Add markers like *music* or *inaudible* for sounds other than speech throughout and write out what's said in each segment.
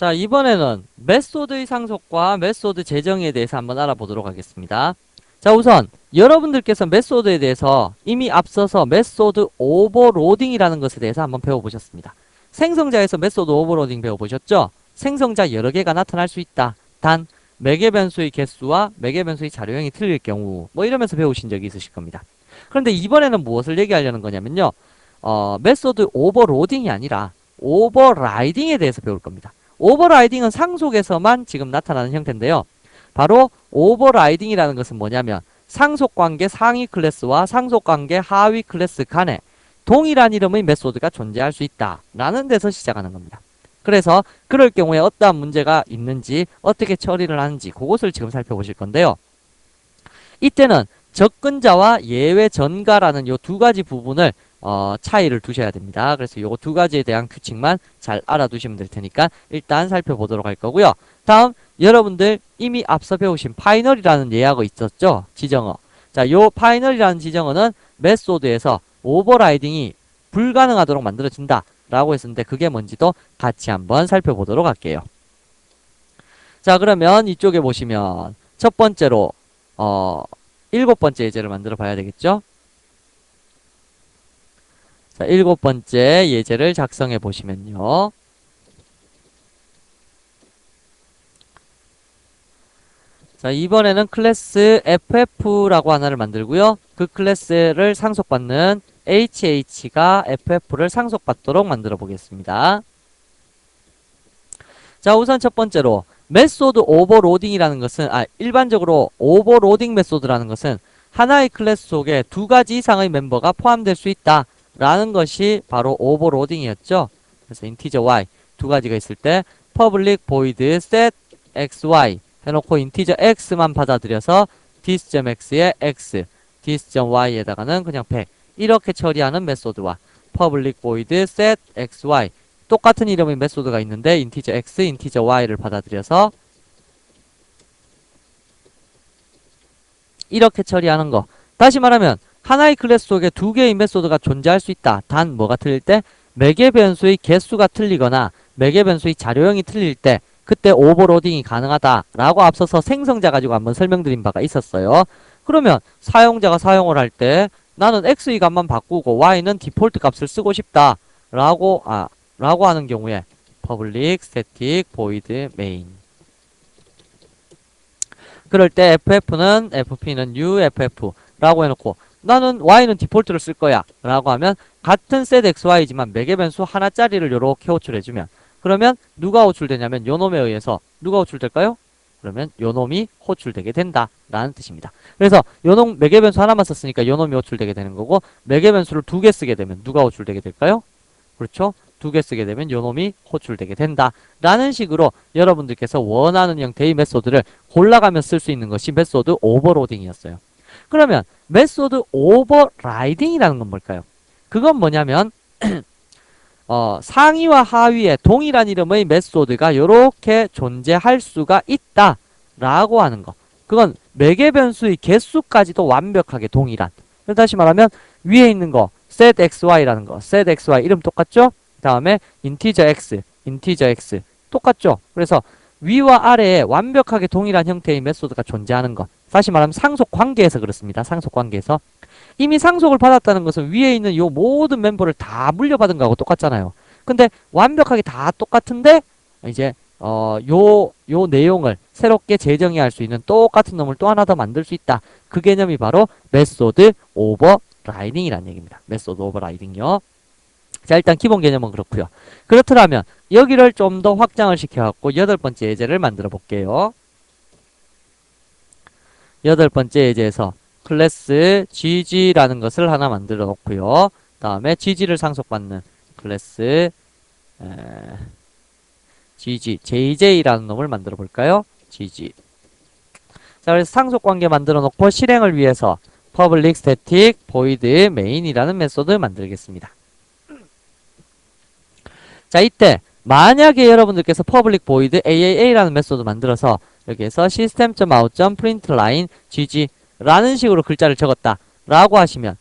자, 이번에는 메소드의 상속과 메소드 재정에 대해서 한번 알아보도록 하겠습니다. 자, 우선 여러분들께서 메소드에 대해서 이미 앞서서 메소드 오버로딩이라는 것에 대해서 한번 배워보셨습니다. 생성자에서 메소드 오버로딩 배워보셨죠? 생성자 여러 개가 나타날 수 있다. 단 매개 변수의 개수와 매개 변수의 자료형이 틀릴 경우 뭐 이러면서 배우신 적이 있으실 겁니다. 그런데 이번에는 무엇을 얘기하려는 거냐면요. 어, 메소드 오버로딩이 아니라 오버라이딩에 대해서 배울 겁니다. 오버라이딩은 상속에서만 지금 나타나는 형태인데요. 바로 오버라이딩이라는 것은 뭐냐면 상속관계 상위 클래스와 상속관계 하위 클래스 간에 동일한 이름의 메소드가 존재할 수 있다라는 데서 시작하는 겁니다. 그래서 그럴 경우에 어떠한 문제가 있는지 어떻게 처리를 하는지 그것을 지금 살펴보실 건데요. 이때는 접근자와 예외 전가라는 요 두 가지 부분을 어, 차이를 두셔야 됩니다. 그래서 요두 가지에 대한 규칙만 잘 알아두시면 될 테니까 일단 살펴보도록 할 거고요. 다음 여러분들 이미 앞서 배우신 파이널이라는 예약어 있었죠? 지정어. 자, 요 파이널이라는 지정어는 메소드에서 오버라이딩이 불가능하도록 만들어진다. 라고 했었는데 그게 뭔지도 같이 한번 살펴보도록 할게요. 자, 그러면 이쪽에 보시면 첫 번째로 어, 일곱 번째 예제를 만들어 봐야 되겠죠? 자, 일곱 번째 예제를 작성해 보시면요. 자, 이번에는 클래스 FF라고 하나를 만들고요. 그 클래스를 상속받는 HH가 FF를 상속받도록 만들어 보겠습니다. 자, 우선 첫 번째로 메소드 오버로딩이라는 것은 아, 일반적으로 오버로딩 메소드라는 것은 하나의 클래스 속에 두 가지 이상의 멤버가 포함될 수 있다. 라는 것이 바로 오버로딩이었죠. 그래서 인티저 y 두 가지가 있을 때 public void set xy 해놓고 인티저 x만 받아들여서 this.x에 x, this.y에다가는 그냥 100 이렇게 처리하는 메소드와 public void set xy 똑같은 이름의 메소드가 있는데 인티저 x, 인티저 y를 받아들여서 이렇게 처리하는 거. 다시 말하면 하나의 클래스 속에 두 개의 메소드가 존재할 수 있다. 단 뭐가 틀릴 때 매개 변수의 개수가 틀리거나 매개 변수의 자료형이 틀릴 때 그때 오버로딩이 가능하다라고 앞서서 생성자 가지고 한번 설명드린 바가 있었어요. 그러면 사용자가 사용을 할 때 나는 x의 값만 바꾸고 y는 디폴트 값을 쓰고 싶다라고 아 라고 하는 경우에 public static void main 그럴 때 ff는 fp는 uff라고 해놓고 나는 y는 디폴트를 쓸 거야 라고 하면 같은 set xy지만 매개 변수 하나짜리를 요렇게 호출해주면 그러면 누가 호출되냐면 요놈에 의해서 누가 호출될까요? 그러면 요놈이 호출되게 된다 라는 뜻입니다. 그래서 요놈 매개 변수 하나만 썼으니까 요놈이 호출되게 되는 거고 매개 변수를 두 개 쓰게 되면 누가 호출되게 될까요? 그렇죠? 두 개 쓰게 되면 요놈이 호출되게 된다 라는 식으로 여러분들께서 원하는 형태의 메소드를 골라가며 쓸 수 있는 것이 메소드 오버로딩이었어요. 그러면 메소드 오버라이딩이라는 건 뭘까요? 그건 뭐냐면 *clears throat* 어, 상위와 하위에 동일한 이름의 메소드가 이렇게 존재할 수가 있다 라고 하는 거 그건 매개 변수의 개수까지도 완벽하게 동일한 다시 말하면 위에 있는 거 set xy라는 거 set xy 이름 똑같죠? 그 다음에 인티저 x 인티저 x 똑같죠? 그래서 위와 아래에 완벽하게 동일한 형태의 메소드가 존재하는 것 다시 말하면 상속 관계에서 그렇습니다. 상속 관계에서 이미 상속을 받았다는 것은 위에 있는 요 모든 멤버를 다 물려받은 거하고 똑같잖아요. 근데 완벽하게 다 똑같은데 이제 어요요 내용을 새롭게 재정의할 수 있는 똑같은 놈을 또 하나 더 만들 수 있다. 그 개념이 바로 메소드 오버라이딩이라는 얘기입니다. 메소드 오버라이딩요. 자 일단 기본 개념은 그렇고요. 그렇더라면 여기를 좀 더 확장을 시켜갖고 여덟 번째 예제를 만들어 볼게요. 여덟 번째 예제에서 클래스 GG라는 것을 하나 만들어 놓고요. 다음에 GG를 상속받는 클래스 에, GG, JJ라는 놈을 만들어 볼까요? GG. 자, 그래서 상속 관계 만들어 놓고 실행을 위해서 public static void main이라는 메소드 만들겠습니다. 자, 이때 만약에 여러분들께서 public void AAA라는 메소드 만들어서 여기에서 system.out.println gg 라는 식으로 글자를 적었다 라고 하시면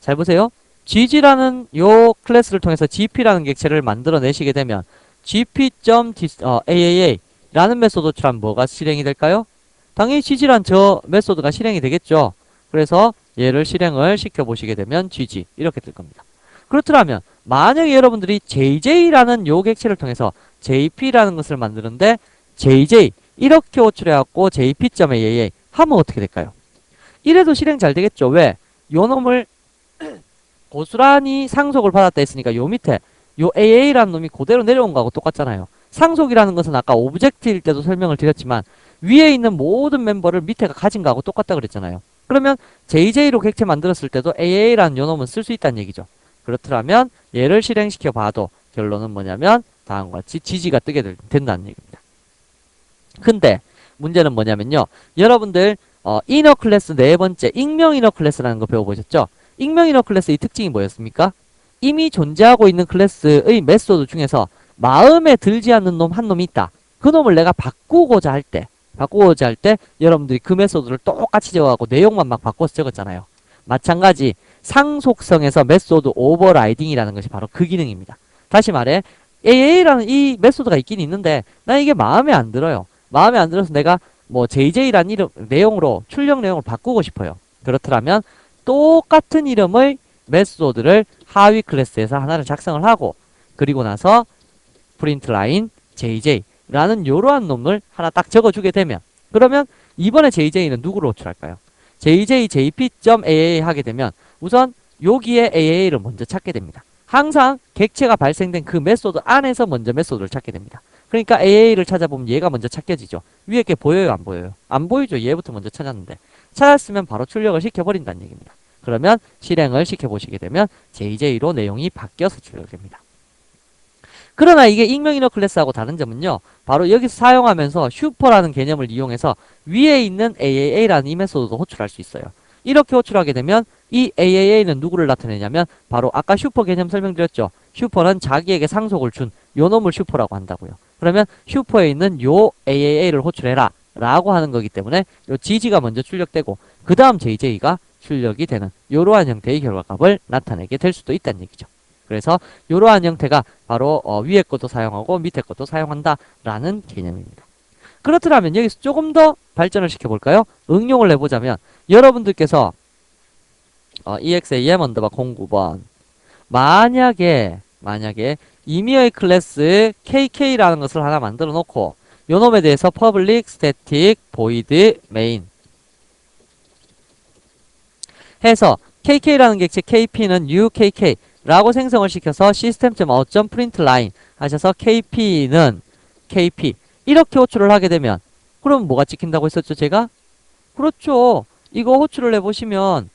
잘 보세요 gg라는 요 클래스를 통해서 gp라는 객체를 만들어 내시게 되면 gp.aaa 라는 메소드 호출하면 뭐가 실행이 될까요? 당연히 gg란 저 메소드가 실행이 되겠죠. 그래서 얘를 실행을 시켜보시게 되면 gg 이렇게 뜰 겁니다. 그렇더라면 만약에 여러분들이 jj라는 요 객체를 통해서 jp라는 것을 만드는데 jj 이렇게 호출해갖고 jp.aaa 하면 어떻게 될까요? 이래도 실행 잘 되겠죠. 왜? 요 놈을 *clears throat* 고스란히 상속을 받았다 했으니까 요 밑에 요 AA라는 놈이 그대로 내려온 거하고 똑같잖아요. 상속이라는 것은 아까 오브젝트일 때도 설명을 드렸지만 위에 있는 모든 멤버를 밑에가 가진 거하고 똑같다 그랬잖아요. 그러면 JJ로 객체 만들었을 때도 AA라는 요 놈은 쓸 수 있다는 얘기죠. 그렇더라면 얘를 실행시켜 봐도 결론은 뭐냐면 다음과 같이 지지가 뜨게 될- 된다는 얘기입니다. 근데 문제는 뭐냐면요. 여러분들 어, 이너 클래스 네 번째 익명 이너 클래스라는 거 배워보셨죠? 익명 이너 클래스의 특징이 뭐였습니까? 이미 존재하고 있는 클래스의 메소드 중에서 마음에 들지 않는 놈 한 놈이 있다. 그 놈을 내가 바꾸고자 할 때, 바꾸고자 할 때 여러분들이 그 메소드를 똑같이 적어갖고 내용만 막 바꿔서 적었잖아요. 마찬가지 상속성에서 메소드 오버라이딩이라는 것이 바로 그 기능입니다. 다시 말해 AA라는 이 메소드가 있긴 있는데 나 이게 마음에 안 들어요. 마음에 안 들어서 내가 뭐 JJ라는 이름 내용으로 출력 내용을 바꾸고 싶어요. 그렇더라면 똑같은 이름의 메소드를 하위 클래스에서 하나를 작성을 하고 그리고 나서 프린트 라인 JJ라는 요러한 놈을 하나 딱 적어주게 되면 그러면 이번에 JJ는 누구로 호출할까요? JJ JP.AA 하게 되면 우선 여기에 AA를 먼저 찾게 됩니다. 항상 객체가 발생된 그 메소드 안에서 먼저 메소드를 찾게 됩니다. 그러니까 AA를 찾아보면 얘가 먼저 찾겨지죠. 위에 게 보여요, 안 보여요? 안 보이죠. 얘부터 먼저 찾았는데. 찾았으면 바로 출력을 시켜버린다는 얘기입니다. 그러면 실행을 시켜보시게 되면 JJ로 내용이 바뀌어서 출력됩니다. 그러나 이게 익명인어 클래스하고 다른 점은요. 바로 여기서 사용하면서 슈퍼라는 개념을 이용해서 위에 있는 AAA라는 이 메소드도 호출할 수 있어요. 이렇게 호출하게 되면 이 AAA는 누구를 나타내냐면 바로 아까 슈퍼 개념 설명드렸죠. 슈퍼는 자기에게 상속을 준 요 놈을 슈퍼라고 한다고요. 그러면 슈퍼에 있는 요 AAA를 호출해라 라고 하는 거기 때문에 요 GG가 먼저 출력되고 그 다음 JJ가 출력이 되는 요러한 형태의 결과값을 나타내게 될 수도 있다는 얘기죠. 그래서 요러한 형태가 바로 어, 위에 것도 사용하고 밑에 것도 사용한다 라는 개념입니다. 그렇더라면 여기서 조금 더 발전을 시켜볼까요? 응용을 해보자면 여러분들께서 어, exam 언더바 09번 만약에 만약에 이미의 클래스 KK라는 것을 하나 만들어 놓고 요 놈에 대해서 public static void main 해서 KK라는 객체 KP는 UKK 라고 생성을 시켜서 system.out.println 하셔서 KP는 KP 이렇게 호출을 하게 되면 그럼 뭐가 찍힌다고 했었죠 제가? 그렇죠 이거 호출을 해보시면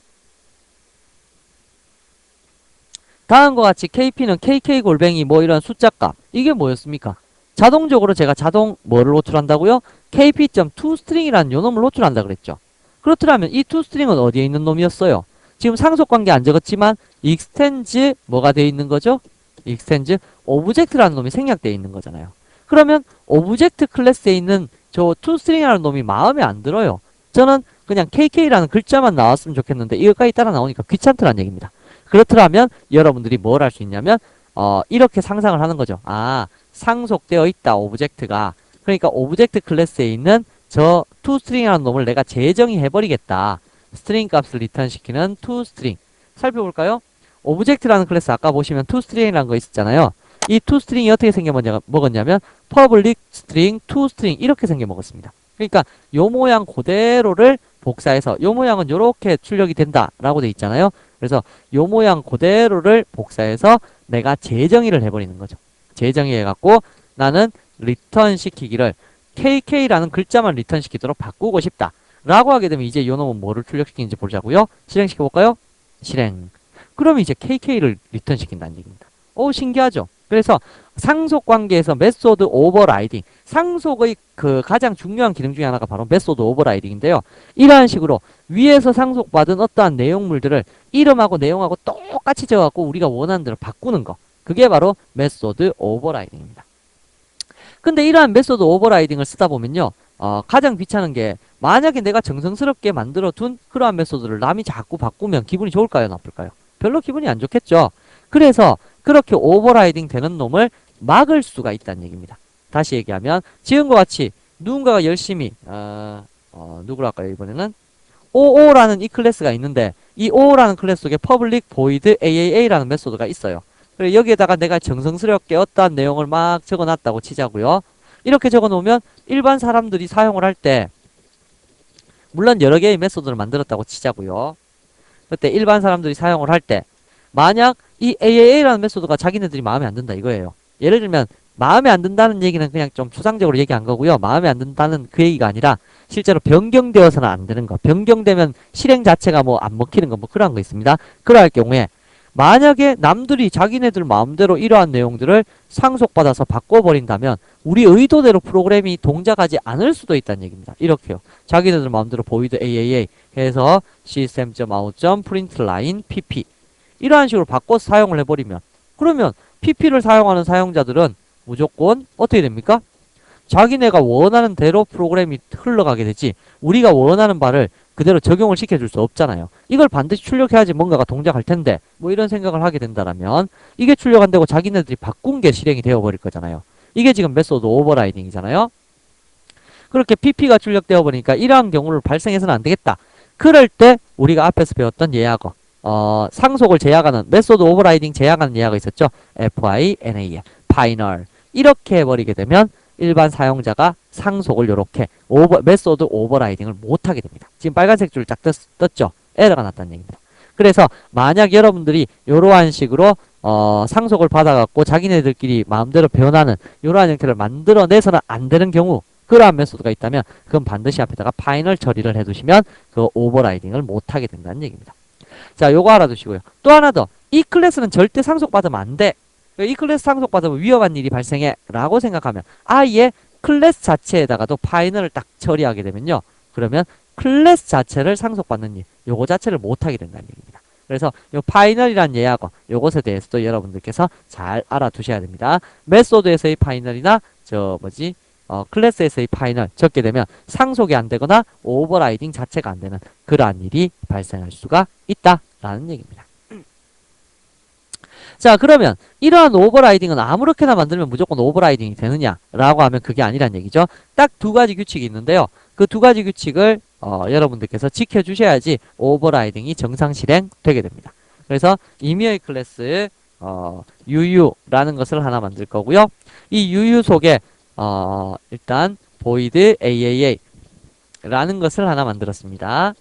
다음과 같이 KP는 KK 골뱅이 뭐 이런 숫자값 이게 뭐였습니까? 자동적으로 제가 자동 뭐를 호출한다고요? KP.toString이라는 요 놈을 호출한다 그랬죠. 그렇더라면 이 toString은 어디에 있는 놈이었어요? 지금 상속관계 안 적었지만 extends 뭐가 되어 있는 거죠? extends object라는 놈이 생략되어 있는 거잖아요. 그러면 object 클래스에 있는 저 toString이라는 놈이 마음에 안 들어요. 저는 그냥 KK라는 글자만 나왔으면 좋겠는데 이거까지 따라 나오니까 귀찮더란 얘기입니다. 그렇더라면 여러분들이 뭘 할 수 있냐면 어 이렇게 상상을 하는 거죠. 아 상속되어 있다 오브젝트가 그러니까 오브젝트 클래스에 있는 저 toString이라는 놈을 내가 재정의 해버리겠다. 스트링 값을 리턴시키는 toString 살펴볼까요? 오브젝트라는 클래스 아까 보시면 toString이라는 거 있었잖아요. 이 toString이 어떻게 생겨 먹냐- 먹었냐면 public string toString 이렇게 생겨 먹었습니다. 그러니까 요 모양 그대로를 복사해서 요 모양은 요렇게 출력이 된다라고 돼 있잖아요. 그래서 요 모양 그대로를 복사해서 내가 재정의를 해버리는 거죠. 재정의 해갖고 나는 리턴 시키기를 KK라는 글자만 리턴 시키도록 바꾸고 싶다. 라고 하게 되면 이제 요 놈은 뭐를 출력시키는지 보자고요. 실행시켜 볼까요? 실행. 그럼 이제 KK를 리턴 시킨다는 얘기입니다. 오 신기하죠? 그래서 상속 관계에서 메소드 오버라이딩 상속의 그 가장 중요한 기능 중에 하나가 바로 메소드 오버라이딩인데요. 이러한 식으로 위에서 상속받은 어떠한 내용물들을 이름하고 내용하고 똑같이 적어갖고 우리가 원하는 대로 바꾸는 거. 그게 바로 메소드 오버라이딩입니다. 근데 이러한 메소드 오버라이딩을 쓰다 보면요. 어, 가장 귀찮은 게 만약에 내가 정성스럽게 만들어 둔 그러한 메소드를 남이 자꾸 바꾸면 기분이 좋을까요? 나쁠까요? 별로 기분이 안 좋겠죠. 그래서 그렇게 오버라이딩 되는 놈을 막을 수가 있다는 얘기입니다. 다시 얘기하면 지금과 같이 누군가가 열심히 어, 어, 누구로 할까요 이번에는 OO라는 이 클래스가 있는데 이 OO라는 클래스 속에 public void AAA라는 메소드가 있어요. 그리고 여기에다가 내가 정성스럽게 어떠한 내용을 막 적어놨다고 치자고요. 이렇게 적어놓으면 일반 사람들이 사용을 할 때 물론 여러 개의 메소드를 만들었다고 치자고요. 그때 일반 사람들이 사용을 할 때 만약 이 AAA라는 메소드가 자기네들이 마음에 안 든다 이거예요. 예를 들면 마음에 안 든다는 얘기는 그냥 좀 추상적으로 얘기한 거고요. 마음에 안 든다는 그 얘기가 아니라 실제로 변경되어서는 안 되는 거. 변경되면 실행 자체가 뭐 안 먹히는 거 뭐 그런 거 있습니다. 그러할 경우에 만약에 남들이 자기네들 마음대로 이러한 내용들을 상속받아서 바꿔버린다면 우리 의도대로 프로그램이 동작하지 않을 수도 있다는 얘기입니다. 이렇게요. 자기네들 마음대로 보이드 AAA 해서 system.out.println pp 이러한 식으로 바꿔서 사용을 해버리면 그러면 pp를 사용하는 사용자들은 무조건 어떻게 됩니까? 자기네가 원하는 대로 프로그램이 흘러가게 되지 우리가 원하는 바를 그대로 적용을 시켜줄 수 없잖아요. 이걸 반드시 출력해야지 뭔가가 동작할 텐데 뭐 이런 생각을 하게 된다라면 이게 출력 안 되고 자기네들이 바꾼 게 실행이 되어버릴 거잖아요. 이게 지금 메소드 오버라이딩이잖아요. 그렇게 PP가 출력되어 버리니까 이러한 경우를 발생해서는 안 되겠다. 그럴 때 우리가 앞에서 배웠던 예약어 어, 상속을 제약하는 메소드 오버라이딩 제약하는 예약어 있었죠. FINAL, 파이널 이렇게 해버리게 되면 일반 사용자가 상속을 이렇게 오버 메소드 오버라이딩을 못하게 됩니다. 지금 빨간색 줄쫙 떴죠. 에러가 났다는 얘기입니다. 그래서 만약 여러분들이 이러한 식으로 어, 상속을 받아갖고 자기네들끼리 마음대로 변하는 이러한 형태를 만들어내서는 안 되는 경우 그러한 메소드가 있다면 그건 반드시 앞에다가 파이널 처리를 해두시면 그 오버라이딩을 못하게 된다는 얘기입니다. 자, 요거 알아두시고요. 또 하나 더. 이 클래스는 절대 상속받으면 안 돼. 이 클래스 상속받으면 위험한 일이 발생해. 라고 생각하면 아예 클래스 자체에다가도 파이널을 딱 처리하게 되면요. 그러면 클래스 자체를 상속받는 일, 요거 자체를 못하게 된다는 얘기입니다. 그래서 요 파이널이란 예약어, 요것에 대해서도 여러분들께서 잘 알아두셔야 됩니다. 메소드에서의 파이널이나 저 뭐지 어, 클래스에서의 파이널 적게 되면 상속이 안 되거나 오버라이딩 자체가 안 되는 그러한 일이 발생할 수가 있다라는 얘기입니다. 자 그러면 이러한 오버라이딩은 아무렇게나 만들면 무조건 오버라이딩이 되느냐라고 하면 그게 아니란 얘기죠. 딱 두 가지 규칙이 있는데요. 그 두 가지 규칙을 어, 여러분들께서 지켜주셔야지 오버라이딩이 정상 실행되게 됩니다. 그래서 임의의 클래스 어, UU라는 것을 하나 만들 거고요. 이 UU 속에 어, 일단 void AAA 라는 것을 하나 만들었습니다.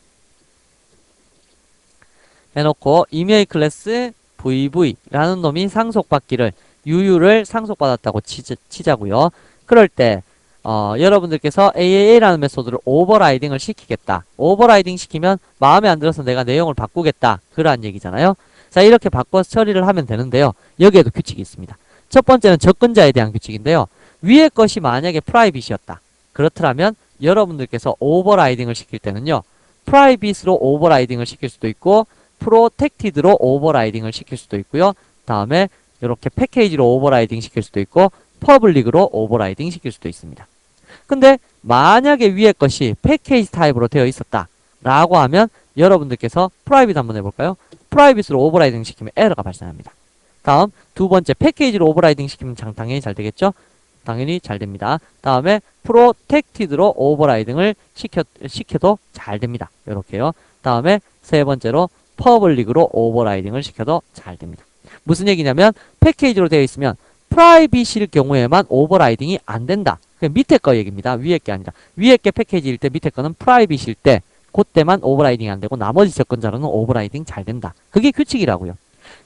해놓고 임의의 클래스 VV라는 놈이 상속받기를 UU를 상속받았다고 치자, 치자고요. 그럴 때 어, 여러분들께서 AAA라는 메소드를 오버라이딩을 시키겠다. 오버라이딩 시키면 마음에 안 들어서 내가 내용을 바꾸겠다. 그러한 얘기잖아요. 자 이렇게 바꿔서 처리를 하면 되는데요. 여기에도 규칙이 있습니다. 첫 번째는 접근자에 대한 규칙인데요. 위의 것이 만약에 프라이빗이었다. 그렇더라면 여러분들께서 오버라이딩을 시킬 때는요. 프라이빗으로 오버라이딩을 시킬 수도 있고 프로텍티드로 오버라이딩을 시킬 수도 있고요. 다음에 이렇게 패키지로 오버라이딩 시킬 수도 있고 퍼블릭으로 오버라이딩 시킬 수도 있습니다. 근데 만약에 위의 것이 패키지 타입으로 되어 있었다 라고 하면 여러분들께서 프라이빗 한번 해볼까요? 프라이빗으로 오버라이딩 시키면 에러가 발생합니다. 다음 두 번째 패키지로 오버라이딩 시키면 장, 당연히 잘 되겠죠? 당연히 잘 됩니다. 다음에 프로텍티드로 오버라이딩을 시켜, 시켜도 잘 됩니다. 이렇게요. 다음에 세 번째로 퍼블릭으로 오버라이딩을 시켜도 잘 됩니다. 무슨 얘기냐면 패키지로 되어 있으면 프라이빗일 경우에만 오버라이딩이 안 된다. 그 밑에 거 얘기입니다. 위에 게 아니라 위에 게 패키지일 때 밑에 거는 프라이빗일 때 그때만 오버라이딩이 안 되고 나머지 접근자로는 오버라이딩 잘 된다. 그게 규칙이라고요.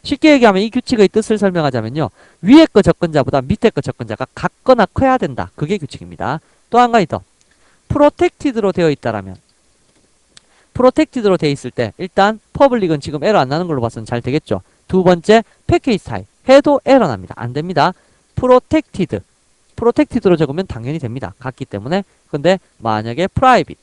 쉽게 얘기하면 이 규칙의 뜻을 설명하자면요. 위에 거 접근자보다 밑에 거 접근자가 같거나 커야 된다. 그게 규칙입니다. 또 한 가지 더. 프로텍티드로 되어 있다라면 프로텍티드로 되어 있을 때 일단 퍼블릭은 지금 에러 안 나는 걸로 봐서는 잘 되겠죠. 두 번째 패키지 타입 해도 에러 납니다. 안 됩니다. 프로텍티드 프로텍티드로 적으면 당연히 됩니다. 같기 때문에 근데 만약에 프라이빗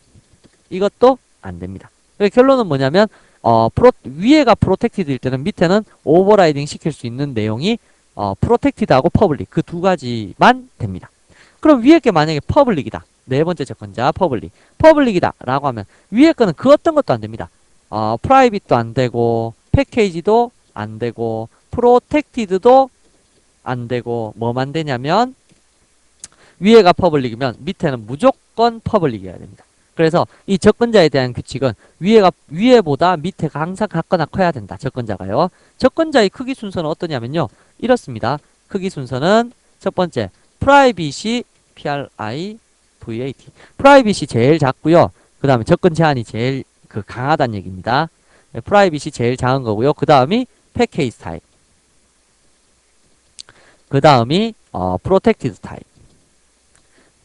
이것도 안 됩니다. 결론은 뭐냐면 어, 프로, 위에가 프로텍티드일 때는 밑에는 오버라이딩 시킬 수 있는 내용이 어, 프로텍티드하고 퍼블릭 그 두 가지만 됩니다. 그럼 위에 게 만약에 퍼블릭이다. 네 번째 접근자 퍼블릭. 퍼블릭이다 라고 하면 위에 거는 그 어떤 것도 안 됩니다. 어, 프라이빗도 안 되고 패키지도 안 되고 프로텍티드도 안 되고 뭐만 되냐면 위에가 퍼블릭이면 밑에는 무조건 퍼블릭이어야 됩니다. 그래서 이 접근자에 대한 규칙은 위에가 위에보다 밑에가 항상 같거나 커야 된다. 접근자가요. 접근자의 크기 순서는 어떠냐면요. 이렇습니다. 크기 순서는 첫 번째 프라이빗이 PRI VAT 프라이빗이 제일 작고요. 그 다음에 접근 제한이 제일 그 강하다는 얘기입니다. 네, 프라이빗이 제일 작은 거고요. 그 다음이 패케이지 타입. 그 다음이 어, 프로텍티드 타입.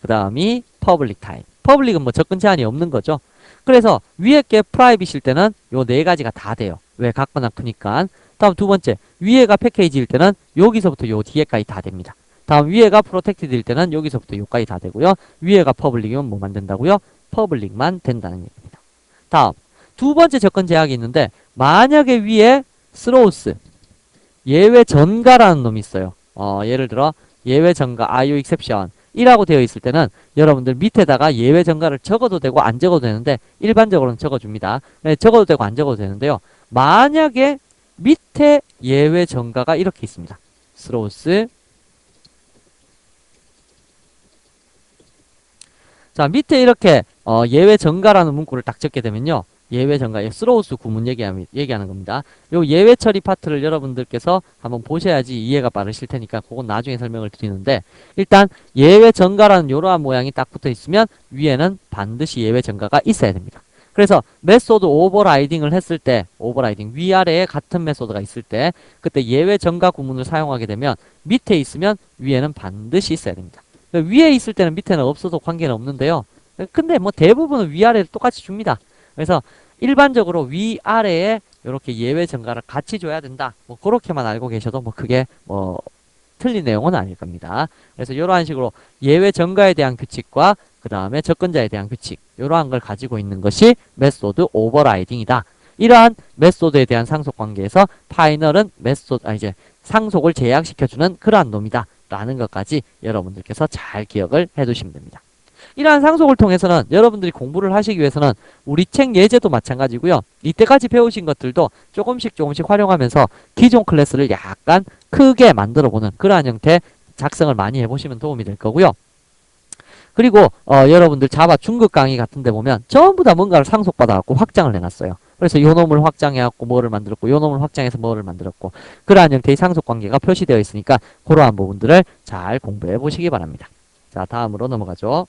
그 다음이 퍼블릭 타입. 퍼블릭은 뭐 접근 제한이 없는 거죠. 그래서 위에 게 프라이빗일 때는 요 네 가지가 다 돼요. 왜 같거나 크니까. 다음 두 번째 위에가 패케이지일 때는 여기서부터 요 뒤에까지 다 됩니다. 다음 위에가 프로텍티드일 때는 여기서부터 요까지 다 되고요. 위에가 퍼블릭이면 뭐만 된다고요? 퍼블릭만 된다는 얘기입니다. 다음 두 번째 접근 제약이 있는데 만약에 위에 스로우스 예외 전가라는 놈이 있어요. 어, 예를 들어 예외 전가 IO exception 이라고 되어 있을 때는 여러분들 밑에다가 예외 전가를 적어도 되고 안 적어도 되는데 일반적으로는 적어줍니다. 네, 적어도 되고 안 적어도 되는데요. 만약에 밑에 예외 전가가 이렇게 있습니다. 스로우스 자 밑에 이렇게 어, 예외 전가라는 문구를 딱 적게 되면요. 예외 전가, 스로우스 구문 얘기하는, 얘기하는 겁니다. 요 예외 처리 파트를 여러분들께서 한번 보셔야지 이해가 빠르실 테니까 그건 나중에 설명을 드리는데 일단 예외 전가라는 요러한 모양이 딱 붙어 있으면 위에는 반드시 예외 전가가 있어야 됩니다. 그래서 메소드 오버라이딩을 했을 때 오버라이딩 위아래에 같은 메소드가 있을 때 그때 예외 전가 구문을 사용하게 되면 밑에 있으면 위에는 반드시 있어야 됩니다. 위에 있을 때는 밑에는 없어도 관계는 없는데요. 근데 뭐 대부분은 위아래를 똑같이 줍니다. 그래서 일반적으로 위아래에 이렇게 예외 전가를 같이 줘야 된다. 뭐 그렇게만 알고 계셔도 뭐 그게 뭐 틀린 내용은 아닐 겁니다. 그래서 이러한 식으로 예외 전가에 대한 규칙과 그 다음에 접근자에 대한 규칙 이러한 걸 가지고 있는 것이 메소드 오버라이딩이다. 이러한 메소드에 대한 상속 관계에서 파이널은 메소드 아 이제 상속을 제약시켜주는 그러한 놈이다. 라는 것까지 여러분들께서 잘 기억을 해두시면 됩니다. 이러한 상속을 통해서는 여러분들이 공부를 하시기 위해서는 우리 책 예제도 마찬가지고요. 이때까지 배우신 것들도 조금씩 조금씩 활용하면서 기존 클래스를 약간 크게 만들어보는 그러한 형태 작성을 많이 해보시면 도움이 될 거고요. 그리고 어, 여러분들 자바 중급 강의 같은 데 보면 전부 다 뭔가를 상속받아갖고 확장을 해놨어요. 그래서 요 놈을 확장해갖고 뭐를 만들었고 요 놈을 확장해서 뭐를 만들었고 그러한 형태의 상속 관계가 표시되어 있으니까 그러한 부분들을 잘 공부해 보시기 바랍니다. 자 다음으로 넘어가죠.